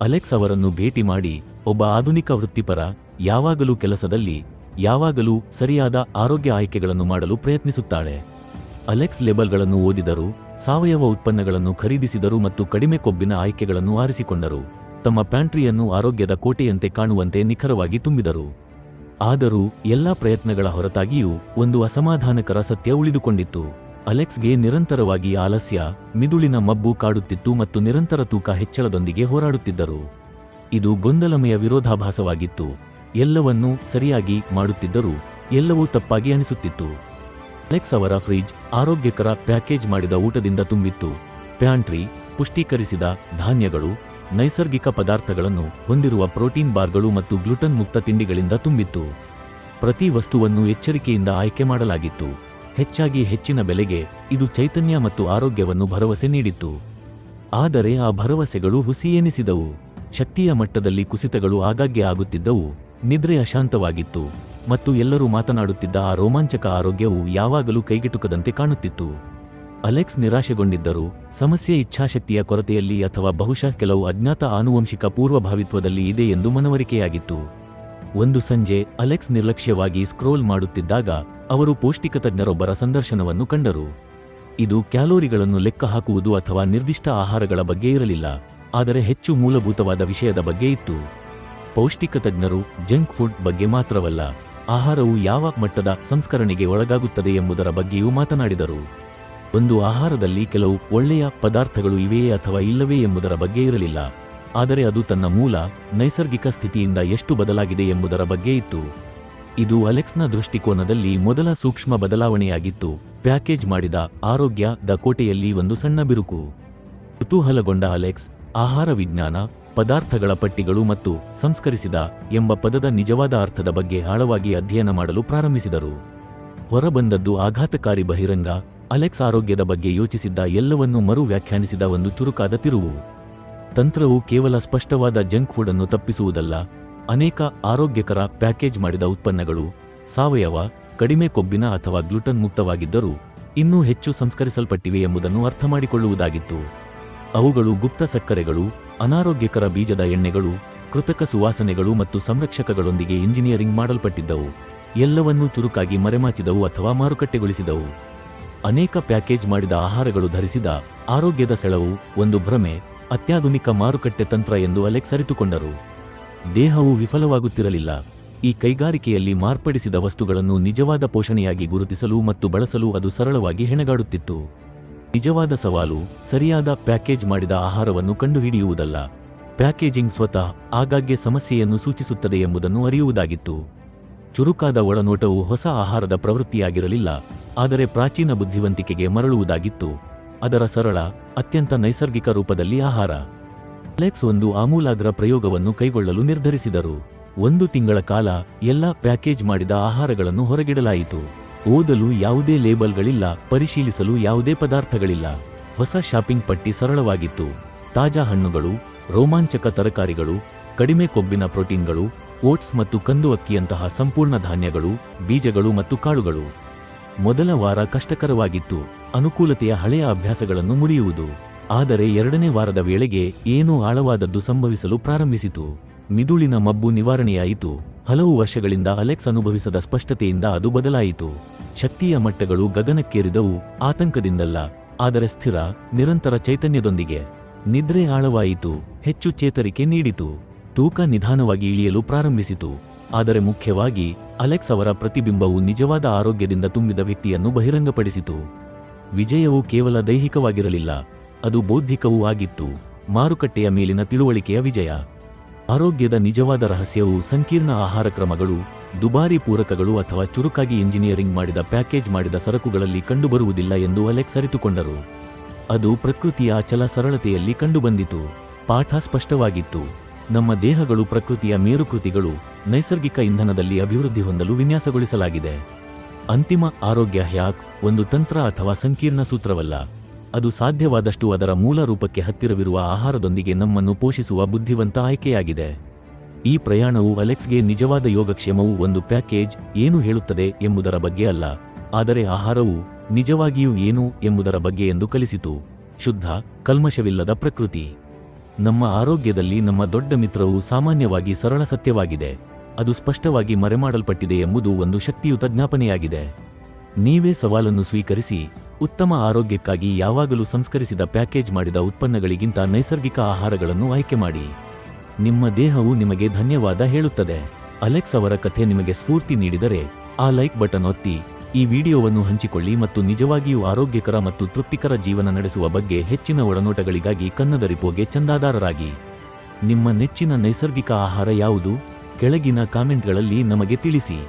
Alex ಅವರನ್ನು ಭೇಟಿ ಮಾಡಿ ಒಬ್ಬ ಆಧುನಿಕ ವೃತ್ತಿಪರ, ಯಾವಾಗಲೂ ಕೆಲಸದಲ್ಲಿ, ಯಾವಾಗಲೂ ಸರಿಯಾದ ಆರೋಗ್ಯ ಆಯ್ಕೆಗಳನ್ನು ಮಾಡಲು ಪ್ರಯತ್ನಿಸುತ್ತಾಳೆ. ಅಲೆಕ್ಸ್ ಲೇಬಲ್ಗಳನ್ನು ಓದಿದರು, ಸಾವಯವ ಉತ್ಪನ್ನಗಳನ್ನು ಖರೀದಿಸಿದರು ಮತ್ತು ಕಡಿಮೆ ಕೊಬ್ಬಿನ ಆಯ್ಕೆಗಳನ್ನು ಆರಿಸಿಕೊಂಡರು. ತಮ್ಮ ಪ್ಯಾಂಟ್ರಿಯನ್ನು ಆರೋಗ್ಯದ ಕೋಟೆಯಂತೆ ಕಾಣುವಂತೆ ನಿಖರವಾಗಿ ತುಂಬಿದರು. ಆದರೂ, ಎಲ್ಲಾ ಪ್ರಯತ್ನಗಳ ಹೊರತಾಗಿಯೂ ಒಂದು ಅಸಮಾಧಾನಕರ ಸತ್ಯ ಉಳಿದುಕೊಂಡಿತ್ತು. ಅಲೆಕ್ಸ್ಗೆ ನಿರಂತರವಾಗಿ ಆಲಸ್ಯ, ಮಿದುಳಿನ ಮಬ್ಬು ಕಾಡುತ್ತಿತ್ತು ಮತ್ತು ನಿರಂತರ ತೂಕ ಹೆಚ್ಚಳದೊಂದಿಗೆ ಹೋರಾಡುತ್ತಿದ್ದರು. ಇದು ಗೊಂದಲಮಯ ವಿರೋಧಾಭಾಸವಾಗಿತ್ತು. ಎಲ್ಲವನ್ನೂ ಸರಿಯಾಗಿ ಮಾಡುತ್ತಿದ್ದರೂ ಎಲ್ಲವೂ ತಪ್ಪಾಗಿ ಅನಿಸುತ್ತಿತ್ತು. ಅಲೆಕ್ಸ್ ಅವರ ಫ್ರಿಜ್ ಆರೋಗ್ಯಕರ ಪ್ಯಾಕೇಜ್ ಮಾಡಿದ ಊಟದಿಂದ ತುಂಬಿತ್ತು. ಪ್ಯಾಂಟ್ರಿ ಪುಷ್ಟೀಕರಿಸಿದ ಧಾನ್ಯಗಳು, ನೈಸರ್ಗಿಕ ಪದಾರ್ಥಗಳನ್ನು ಹೊಂದಿರುವ ಪ್ರೋಟೀನ್ ಬಾರ್ಗಳು ಮತ್ತು ಗ್ಲುಟನ್ ಮುಕ್ತ ತಿಂಡಿಗಳಿಂದ ತುಂಬಿತ್ತು. ಪ್ರತಿ ವಸ್ತುವನ್ನು ಎಚ್ಚರಿಕೆಯಿಂದ ಆಯ್ಕೆ ಮಾಡಲಾಗಿತ್ತು. ಹೆಚ್ಚಾಗಿ ಹೆಚ್ಚಿನ ಬೆಲೆಗೆ ಇದು ಚೈತನ್ಯ ಮತ್ತು ಆರೋಗ್ಯವನ್ನು ಭರವಸೆ ನೀಡಿತ್ತು. ಆದರೆ ಆ ಭರವಸೆಗಳು ಹುಸಿಯೆನಿಸಿದವು ಶಕ್ತಿಯ ಮಟ್ಟದಲ್ಲಿ ಕುಸಿತಗಳು ಆಗಾಗ್ಗೆ ಆಗುತ್ತಿದ್ದವು. ನಿದ್ರೆ ಅಶಾಂತವಾಗಿತ್ತು. ಮತ್ತು ಎಲ್ಲರೂ ಮಾತನಾಡುತ್ತಿದ್ದ ಆ ರೋಮಾಂಚಕ ಆರೋಗ್ಯವು ಯಾವಾಗಲೂ ಕೈಗೆಟುಕದಂತೆ ಕಾಣುತ್ತಿತ್ತು. ಅಲೆಕ್ಸ್ ನಿರಾಶೆಗೊಂಡಿದ್ದರು. ಸಮಸ್ಯೆ ಇಚ್ಛಾಶಕ್ತಿಯ ಕೊರತೆಯಲ್ಲಿ ಅಥವಾ ಬಹುಶಃ ಕೆಲವು ಅಜ್ಞಾತ ಆನುವಂಶಿಕ ಪೂರ್ವಭಾವಿತ್ವದಲ್ಲಿ ಇದೆ ಎಂದು ಮನವರಿಕೆಯಾಗಿತ್ತು. ಒಂದು ಸಂಜೆ ಅಲೆಕ್ಸ್ ನಿರ್ಲಕ್ಷ್ಯವಾಗಿ ಸ್ಕ್ರೋಲ್ ಮಾಡುತ್ತಿದ್ದಾಗ ಅವರು ಪೌಷ್ಟಿಕ ತಜ್ಞರೊಬ್ಬರ ಸಂದರ್ಶನವನ್ನು ಕಂಡರು. ಇದು ಕ್ಯಾಲೋರಿಗಳನ್ನು ಲೆಕ್ಕ ಹಾಕುವುದು ಅಥವಾ ನಿರ್ದಿಷ್ಟ ಆಹಾರಗಳ ಬಗ್ಗೆ ಇರಲಿಲ್ಲ, ಆದರೆ ಹೆಚ್ಚು ಮೂಲಭೂತವಾದ ವಿಷಯದ ಬಗ್ಗೆ ಇತ್ತು. ಪೌಷ್ಟಿಕ ತಜ್ಞರು ಜಂಕ್ ಫುಡ್ ಬಗ್ಗೆ ಮಾತ್ರವಲ್ಲ, ಆಹಾರವು ಯಾವ ಮಟ್ಟದ ಸಂಸ್ಕರಣೆಗೆ ಒಳಗಾಗುತ್ತದೆ ಎಂಬುದರ ಬಗ್ಗೆಯೂ ಮಾತನಾಡಿದರು. ಒಂದು ಆಹಾರದಲ್ಲಿ ಕೆಲವು ಒಳ್ಳೆಯ ಪದಾರ್ಥಗಳು ಇವೆಯೇ ಅಥವಾ ಇಲ್ಲವೇ ಎಂಬುದರ ಬಗ್ಗೆ ಇರಲಿಲ್ಲ. ಆದರೆ ಅದು ತನ್ನ ಮೂಲ, ನೈಸರ್ಗಿಕ ಸ್ಥಿತಿಯಿಂದ ಎಷ್ಟು ಬದಲಾಗಿದೆ ಎಂಬುದರ ಬಗ್ಗೆ ಇತ್ತು. ಇದು ಅಲೆಕ್ಸ್ನ ದೃಷ್ಟಿಕೋನದಲ್ಲಿ ಮೊದಲ ಸೂಕ್ಷ್ಮ ಬದಲಾವಣೆಯಾಗಿತ್ತು. ಪ್ಯಾಕೇಜ್ ಮಾಡಿದ ಆರೋಗ್ಯ, ದ ಕೋಟೆಯಲ್ಲಿ ಒಂದು ಸಣ್ಣ ಬಿರುಕು. ಕುತೂಹಲಗೊಂಡ ಅಲೆಕ್ಸ್, ಆಹಾರ ವಿಜ್ಞಾನ, ಪದಾರ್ಥಗಳ ಪಟ್ಟಿಗಳು ಮತ್ತು ಸಂಸ್ಕರಿಸಿದ ಎಂಬ ಪದದ ನಿಜವಾದ ಅರ್ಥದ ಬಗ್ಗೆ ಆಳವಾಗಿ ಅಧ್ಯಯನ ಮಾಡಲು ಪ್ರಾರಂಭಿಸಿದರು. ಹೊರಬಂದದ್ದು ಆಘಾತಕಾರಿ ಬಹಿರಂಗ, ಅಲೆಕ್ಸ್ ಆರೋಗ್ಯದ ಬಗ್ಗೆ ಯೋಚಿಸಿದ್ದ ಎಲ್ಲವನ್ನೂ ಮರು ವ್ಯಾಖ್ಯಾನಿಸಿದ ಒಂದು ಚುರುಕಾದ ತಿರುವು. ತಂತ್ರವು ಕೇವಲ ಸ್ಪಷ್ಟವಾದ ಜಂಕ್ ಫುಡ್ ಅನ್ನು ತಪ್ಪಿಸುವುದಲ್ಲ, ಅನೇಕ ಆರೋಗ್ಯಕರ ಪ್ಯಾಕೇಜ್ ಮಾಡಿದ ಉತ್ಪನ್ನಗಳು, ಸಾವಯವ, ಕಡಿಮೆ ಕೊಬ್ಬಿನ ಅಥವಾ ಗ್ಲುಟನ್ ಮುಕ್ತವಾಗಿದ್ದರೂ ಇನ್ನೂ ಹೆಚ್ಚು ಸಂಸ್ಕರಿಸಲ್ಪಟ್ಟಿವೆ ಎಂಬುದನ್ನು ಅರ್ಥಮಾಡಿಕೊಳ್ಳುವುದಾಗಿತ್ತು. ಅವುಗಳು ಗುಪ್ತ ಸಕ್ಕರೆಗಳು, ಅನಾರೋಗ್ಯಕರ ಬೀಜದ ಎಣ್ಣೆಗಳು, ಕೃತಕ ಸುವಾಸನೆಗಳು ಮತ್ತು ಸಂರಕ್ಷಕಗಳೊಂದಿಗೆ ಇಂಜಿನಿಯರಿಂಗ್ ಮಾಡಲ್ಪಟ್ಟಿದ್ದವು. ಎಲ್ಲವನ್ನೂ ಚುರುಕಾಗಿ ಮರೆಮಾಚಿದವು ಅಥವಾ ಮಾರುಕಟ್ಟೆಗೊಳಿಸಿದವು. ಅನೇಕ ಪ್ಯಾಕೇಜ್ ಮಾಡಿದ ಆಹಾರಗಳು ಧರಿಸಿದ ಆರೋಗ್ಯದ ಸೆಳವು, ಒಂದು ಭ್ರಮೆ ಅತ್ಯಾಧುನಿಕ ಮಾರುಕಟ್ಟೆ ತಂತ್ರ ಎಂದು ಅಲೆಕ್ಸ್ ಅರಿತುಕೊಂಡರು. ದೇಹವು ವಿಫಲವಾಗುತ್ತಿರಲಿಲ್ಲ. ಈ ಕೈಗಾರಿಕೆಯಲ್ಲಿ ಮಾರ್ಪಡಿಸಿದ ವಸ್ತುಗಳನ್ನು ನಿಜವಾದ ಪೋಷಣೆಯಾಗಿ ಗುರುತಿಸಲು ಮತ್ತು ಬಳಸಲು ಅದು ಸರಳವಾಗಿ ಹೆಣಗಾಡುತ್ತಿತ್ತು. ನಿಜವಾದ ಸವಾಲು, ಸರಿಯಾದ ಪ್ಯಾಕೇಜ್ ಮಾಡಿದ ಆಹಾರವನ್ನು ಕಂಡುಹಿಡಿಯುವುದಲ್ಲ. ಪ್ಯಾಕೇಜಿಂಗ್ ಸ್ವತಃ ಆಗಾಗ್ಗೆ ಸಮಸ್ಯೆಯನ್ನು ಸೂಚಿಸುತ್ತದೆ ಎಂಬುದನ್ನು ಅರಿಯುವುದಾಗಿತ್ತು. ಚುರುಕಾದ ಒಳನೋಟವು ಹೊಸ ಆಹಾರದ ಪ್ರವೃತ್ತಿಯಾಗಿರಲಿಲ್ಲ, ಆದರೆ ಪ್ರಾಚೀನ ಬುದ್ಧಿವಂತಿಕೆಗೆ ಮರಳುವುದಾಗಿತ್ತು. ಅದರ ಸರಳ ಅತ್ಯಂತ ನೈಸರ್ಗಿಕ ರೂಪದಲ್ಲಿ ಆಹಾರ. ಅಲೆಕ್ಸ್ ಒಂದು ಆಮೂಲಾಗ್ರ ಪ್ರಯೋಗವನ್ನು ಕೈಗೊಳ್ಳಲು ನಿರ್ಧರಿಸಿದರು. ಒಂದು ತಿಂಗಳ ಕಾಲ ಎಲ್ಲ ಪ್ಯಾಕೇಜ್ ಮಾಡಿದ ಆಹಾರಗಳನ್ನು ಹೊರಗಿಡಲಾಯಿತು. ಓದಲು ಯಾವುದೇ ಲೇಬಲ್ಗಳಿಲ್ಲ, ಪರಿಶೀಲಿಸಲು ಯಾವುದೇ ಪದಾರ್ಥಗಳಿಲ್ಲ. ಹೊಸ ಶಾಪಿಂಗ್ ಪಟ್ಟಿ ಸರಳವಾಗಿತ್ತು. ತಾಜಾ ಹಣ್ಣುಗಳು, ರೋಮಾಂಚಕ ತರಕಾರಿಗಳು, ಕಡಿಮೆ ಕೊಬ್ಬಿನ ಪ್ರೋಟೀನ್ಗಳು, ಓಟ್ಸ್ ಮತ್ತು ಕಂದು ಅಕ್ಕಿಯಂತಹ ಸಂಪೂರ್ಣ ಧಾನ್ಯಗಳು, ಬೀಜಗಳು ಮತ್ತು ಕಾಳುಗಳು. ಮೊದಲ ವಾರ ಕಷ್ಟಕರವಾಗಿತ್ತು. ಅನುಕೂಲತೆಯ ಹಳೆಯ ಅಭ್ಯಾಸಗಳನ್ನು ಮುರಿಯುವುದು. ಆದರೆ ಎರಡನೇ ವಾರದ ವೇಳೆಗೆ ಏನೂ ಆಳವಾದದ್ದು ಸಂಭವಿಸಲು ಪ್ರಾರಂಭಿಸಿತು. ಮಿದುಳಿನ ಮಬ್ಬು ನಿವಾರಣೆಯಾಯಿತು. ಹಲವು ವರ್ಷಗಳಿಂದ ಅಲೆಕ್ಸ್ ಅನುಭವಿಸದ ಸ್ಪಷ್ಟತೆಯಿಂದ ಅದು ಬದಲಾಯಿತು. ಶಕ್ತಿಯ ಮಟ್ಟಗಳು ಗಗನಕ್ಕೇರಿದವು, ಆತಂಕದಿಂದಲ್ಲ. ಆದರೆ ಸ್ಥಿರ, ನಿರಂತರ ಚೈತನ್ಯದೊಂದಿಗೆ. ನಿದ್ರೆ ಆಳವಾಯಿತು, ಹೆಚ್ಚು ಚೇತರಿಕೆ ನೀಡಿತು. ತೂಕ ನಿಧಾನವಾಗಿ ಇಳಿಯಲು ಪ್ರಾರಂಭಿಸಿತು. ಆದರೆ ಮುಖ್ಯವಾಗಿ, ಅಲೆಕ್ಸ್ ಅವರ ಪ್ರತಿಬಿಂಬವು ನಿಜವಾದ ಆರೋಗ್ಯದಿಂದ ತುಂಬಿದ ವ್ಯಕ್ತಿಯನ್ನು ಬಹಿರಂಗಪಡಿಸಿತು. ವಿಜಯವು ಕೇವಲ ದೈಹಿಕವಾಗಿರಲಿಲ್ಲ, ಅದು ಬೌದ್ಧಿಕವೂ ಆಗಿತ್ತು. ಮಾರುಕಟ್ಟೆಯ ಮೇಲಿನ ತಿಳುವಳಿಕೆಯ ವಿಜಯ. ಆರೋಗ್ಯದ ನಿಜವಾದ ರಹಸ್ಯವು ಸಂಕೀರ್ಣ ಆಹಾರ ಕ್ರಮಗಳು, ದುಬಾರಿ ಪೂರಕಗಳು ಅಥವಾ ಚುರುಕಾಗಿ ಇಂಜಿನಿಯರಿಂಗ್ ಮಾಡಿದ ಪ್ಯಾಕೇಜ್ ಮಾಡಿದ ಸರಕುಗಳಲ್ಲಿ ಕಂಡುಬರುವುದಿಲ್ಲ ಎಂದು ಅಲೆಕ್ಸ್ ಅರಿತುಕೊಂಡರು. ಅದು ಪ್ರಕೃತಿಯ ಅಚಲ ಸರಳತೆಯಲ್ಲಿ ಕಂಡುಬಂದಿತು. ಪಾಠ ಸ್ಪಷ್ಟವಾಗಿತ್ತು. ನಮ್ಮ ದೇಹಗಳು ಪ್ರಕೃತಿಯ ಮೇರುಕೃತಿಗಳು, ನೈಸರ್ಗಿಕ ಇಂಧನದಲ್ಲಿ ಅಭಿವೃದ್ಧಿ ಹೊಂದಲು ವಿನ್ಯಾಸಗೊಳಿಸಲಾಗಿದೆ. ಅಂತಿಮ ಆರೋಗ್ಯ ಹ್ಯಾಕ್ ಒಂದು ತಂತ್ರ ಅಥವಾ ಸಂಕೀರ್ಣ ಸೂತ್ರವಲ್ಲ. ಅದು ಸಾಧ್ಯವಾದಷ್ಟು ಅದರ ಮೂಲ ರೂಪಕ್ಕೆ ಹತ್ತಿರವಿರುವ ಆಹಾರದೊಂದಿಗೆ ನಮ್ಮನ್ನು ಪೋಷಿಸುವ ಬುದ್ಧಿವಂತ ಆಯ್ಕೆಯಾಗಿದೆ. ಈ ಪ್ರಯಾಣವು ಅಲೆಕ್ಸ್ಗೆ ನಿಜವಾದ ಯೋಗಕ್ಷೇಮವು ಒಂದು ಪ್ಯಾಕೇಜ್ ಏನು ಹೇಳುತ್ತದೆ ಎಂಬುದರ ಬಗ್ಗೆ ಅಲ್ಲ. ಆದರೆ ಆಹಾರವು ನಿಜವಾಗಿಯೂ ಏನು ಎಂಬುದರ ಬಗ್ಗೆ ಎಂದು ಕಲಿಸಿತು. ಶುದ್ಧ, ಕಲ್ಮಶವಿಲ್ಲದ ಪ್ರಕೃತಿ. ನಮ್ಮ ಆರೋಗ್ಯದಲ್ಲಿ ನಮ್ಮ ದೊಡ್ಡ ಮಿತ್ರವು ಸಾಮಾನ್ಯವಾಗಿ ಸರಳ ಸತ್ಯವಾಗಿದೆ. ಅದು ಸ್ಪಷ್ಟವಾಗಿ ಮರೆಮಾಡಲ್ಪಟ್ಟಿದೆ ಎಂಬುದು ಒಂದು ಶಕ್ತಿಯುತ ಜ್ಞಾಪನೆಯಾಗಿದೆ. ನೀವೇ ಸವಾಲನ್ನು ಸ್ವೀಕರಿಸಿ, ಉತ್ತಮ ಆರೋಗ್ಯಕ್ಕಾಗಿ ಯಾವಾಗಲೂ ಸಂಸ್ಕರಿಸಿದ ಪ್ಯಾಕೇಜ್ ಮಾಡಿದ ಉತ್ಪನ್ನಗಳಿಗಿಂತ ನೈಸರ್ಗಿಕ ಆಹಾರಗಳನ್ನು ಆಯ್ಕೆ ಮಾಡಿ. ನಿಮ್ಮ ದೇಹವು ನಿಮಗೆ ಧನ್ಯವಾದ ಹೇಳುತ್ತದೆ. ಅಲೆಕ್ಸ್ ಅವರ ಕಥೆ ನಿಮಗೆ ಸ್ಫೂರ್ತಿ ನೀಡಿದರೆ, ಆ ಲೈಕ್ ಬಟನ್ ಒತ್ತಿ, ಈ ವಿಡಿಯೋವನ್ನು ಹಂಚಿಕೊಳ್ಳಿ ಮತ್ತು ನಿಜವಾಗಿಯೂ ಆರೋಗ್ಯಕರ ಮತ್ತು ತೃಪ್ತಿಕರ ಜೀವನ ನಡೆಸುವ ಬಗ್ಗೆ ಹೆಚ್ಚಿನ ಒಳನೋಟಗಳಿಗಾಗಿ ಕನ್ನದ ರಿಪೋಗೆ ಚಂದಾದಾರರಾಗಿ. ನಿಮ್ಮ ನೆಚ್ಚಿನ ನೈಸರ್ಗಿಕ ಆಹಾರ ಯಾವುದು? ಕೆಳಗಿನ ಕಾಮೆಂಟ್ಗಳಲ್ಲಿ ನಮಗೆ ತಿಳಿಸಿ.